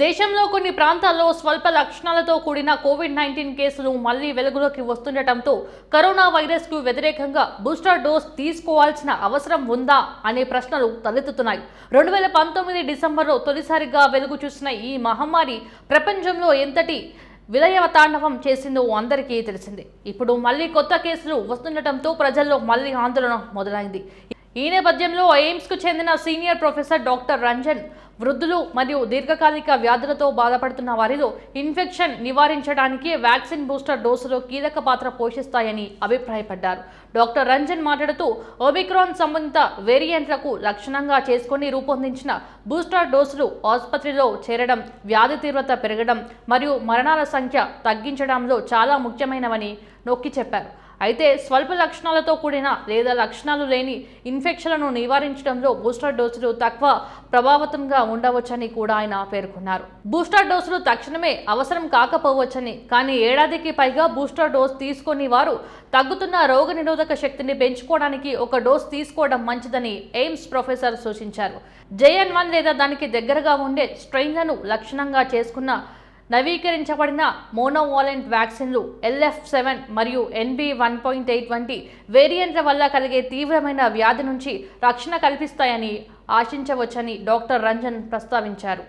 దేశంలో కొన్ని ప్రాంతాల్లో స్వల్ప లక్షణాలతో కూడిన కోవిడ్ నైన్టీన్ కేసులు మళ్ళీ వెలుగులోకి వస్తుండటంతో కరోనా వైరస్కు వ్యతిరేకంగా బూస్టర్ డోస్ తీసుకోవాల్సిన అవసరం ఉందా అనే ప్రశ్నలు తలెత్తుతున్నాయి. రెండు వేల పంతొమ్మిది డిసెంబర్లో తొలిసారిగా వెలుగు చూసిన ఈ మహమ్మారి ప్రపంచంలో ఎంతటి విలయవతాండవం చేసిందో అందరికీ తెలిసిందే. ఇప్పుడు మళ్ళీ కొత్త కేసులు వస్తుండటంతో ప్రజల్లో మళ్ళీ ఆందోళన మొదలైంది. ఈ నేపథ్యంలో ఎయిమ్స్కు చెందిన సీనియర్ ప్రొఫెసర్ డాక్టర్ రంజన్ వృద్ధులు మరియు దీర్ఘకాలిక వ్యాధులతో బాధపడుతున్న వారిలో ఇన్ఫెక్షన్ నివారించడానికి వ్యాక్సిన్ బూస్టర్ డోసులు కీలక పాత్ర పోషిస్తాయని అభిప్రాయపడ్డారు. డాక్టర్ రంజన్ మాట్లాడుతూ ఒమిక్రాన్ సంబంధిత వేరియంట్లకు లక్షణంగా చేసుకొని రూపొందించిన బూస్టర్ డోసులు ఆసుపత్రిలో చేరడం వ్యాధి తీవ్రత పెరగడం మరియు మరణాల సంఖ్య తగ్గించడంలో చాలా ముఖ్యమైనవని నొక్కి చెప్పారు. అయితే స్వల్ప లక్షణాలతో కూడిన లేదా లక్షణాలు లేని ఇన్ఫెక్షన్లను నివారించడంలో బూస్టర్ డోసులు తక్కువ ప్రభావితంగా ఉండవచ్చని కూడా ఆయన పేర్కొన్నారు. బూస్టర్ డోసులు తక్షణమే అవసరం కాకపోవచ్చని కానీ ఏడాదికి పైగా బూస్టర్ డోస్ తీసుకొని వారు తగ్గుతున్న రోగ నిరోధక శక్తిని పెంచుకోవడానికి ఒక డోస్ తీసుకోవడం మంచిదని ఎయిమ్స్ ప్రొఫెసర్ సూచించారు. జేఎన్ వన్ లేదా దానికి దగ్గరగా ఉండే స్ట్రెయిన్లను లక్షణంగా చేసుకున్న నవీకరించబడిన మోనోవాలెంట్ వ్యాక్సిన్లు ఎల్ఎఫ్ సెవెన్ మరియు ఎన్బి వన్ పాయింట్ ఎయిట్ వంటి వేరియంట్ల వల్ల కలిగే తీవ్రమైన వ్యాధి నుంచి రక్షణ కల్పిస్తాయని ఆశించవచ్చని డాక్టర్ రంజన్ ప్రస్తావించారు.